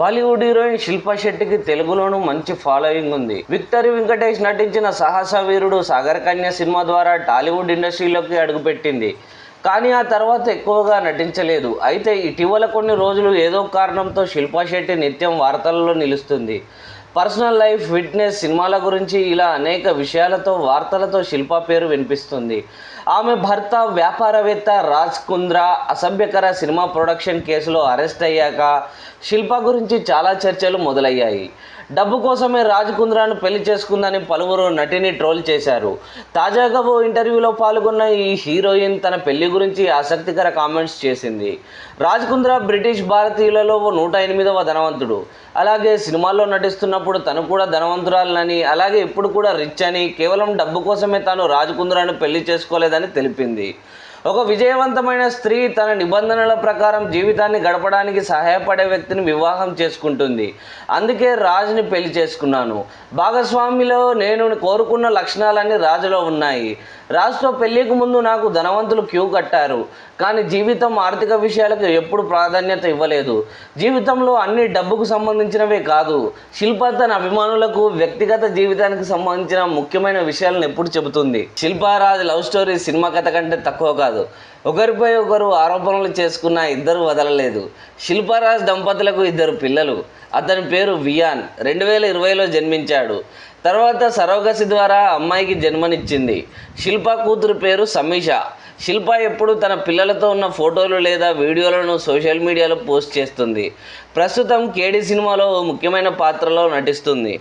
Bollywood heroine Shilpa శెట్టికి తెలుగులోనూ మంచి ఫాలోయింగ్ ఉంది. విక్టరీ వెంకటేష్ నటించిన సాహస వీరుడు సాగర్ కన్య సినిమా ద్వారా టాలీవుడ్ ఇండస్ట్రీలోకి అడుగుపెట్టింది. కానీ ఆ తర్వాత ఎక్కువగా నటించలేదు. అయితే ఇటీవల కొన్ని రోజులు ఏదో కారణంతో శిల్పా శెట్టి నిత్యం వార్తలలో నిలుస్తుంది. పర్సనల్ లైఫ్ ఫిట్నెస్ సినిమాల గురించి ఇలా అనేక విషయాలతో వార్తలతో శిల్పా పేరు వినిపిస్తుంది. ఆమె భర్త వ్యాపారవేత్త రాజ్ కుంద్రా అసభ్యకర సినిమా ప్రొడక్షన్ కేసులో అరెస్ట్ అయ్యాక శిల్ప గురించి చాలా చర్చలు మొదలయ్యాయి. డబ్బు కోసమే రాజ్ కుంద్రాను పెళ్ళి చేసుకుందని పలువురు నటిని ట్రోల్ చేశారు. తాజాగా ఓ ఇంటర్వ్యూలో పాల్గొన్న ఈ హీరోయిన్ తన పెళ్ళి గురించి ఆసక్తికర కామెంట్స్ చేసింది. రాజ్ కుంద్రా బ్రిటిష్ భారతీయులలో ఓ నూట ఎనిమిదవ ధనవంతుడు. అలాగే సినిమాల్లో నటిస్తున్నప్పుడు తను కూడా ధనవంతురాలని అలాగే ఇప్పుడు కూడా రిచ్ అని కేవలం డబ్బు కోసమే తాను రాజ్ కుంద్రాను పెళ్ళి చేసుకోలేదని తెలిపింది. ఒక విజయవంతమైన స్త్రీ తన నిబంధనల ప్రకారం జీవితాన్ని గడపడానికి సహాయపడే వ్యక్తిని వివాహం చేసుకుంటుంది. అందుకే రాజుని పెళ్ళి చేసుకున్నాను. భాగస్వామిలో నేను కోరుకున్న లక్షణాలన్నీ రాజులో ఉన్నాయి. రాజుతో పెళ్ళికి ముందు నాకు ధనవంతులు క్యూ కట్టారు. కానీ జీవితం ఆర్థిక విషయాలకు ఎప్పుడు ప్రాధాన్యత ఇవ్వలేదు. జీవితంలో అన్ని డబ్బుకు సంబంధించినవే కాదు శిల్ప తన అభిమానులకు వ్యక్తిగత జీవితానికి సంబంధించిన ముఖ్యమైన విషయాలను ఎప్పుడు చెబుతుంది. శిల్పారాజ్ లవ్ స్టోరీ సినిమా కథ కంటే తక్కువ కాదు. కాదు. ఒకరిపై ఒకరు ఆరోపణలు చేసుకున్న ఇద్దరు వదలలేదు. శిల్పారాజ్ దంపతులకు ఇద్దరు పిల్లలు. అతని పేరు వియాన్. రెండు వేల ఇరవైలో జన్మించాడు. తర్వాత సరోగసి ద్వారా అమ్మాయికి జన్మనిచ్చింది. శిల్ప కూతురు పేరు సమీష. శిల్ప ఎప్పుడు తన పిల్లలతో ఉన్న ఫోటోలు లేదా వీడియోలను సోషల్ మీడియాలో పోస్ట్ చేస్తుంది. ప్రస్తుతం కేడి సినిమాలో ఓ ముఖ్యమైన పాత్రలో నటిస్తుంది.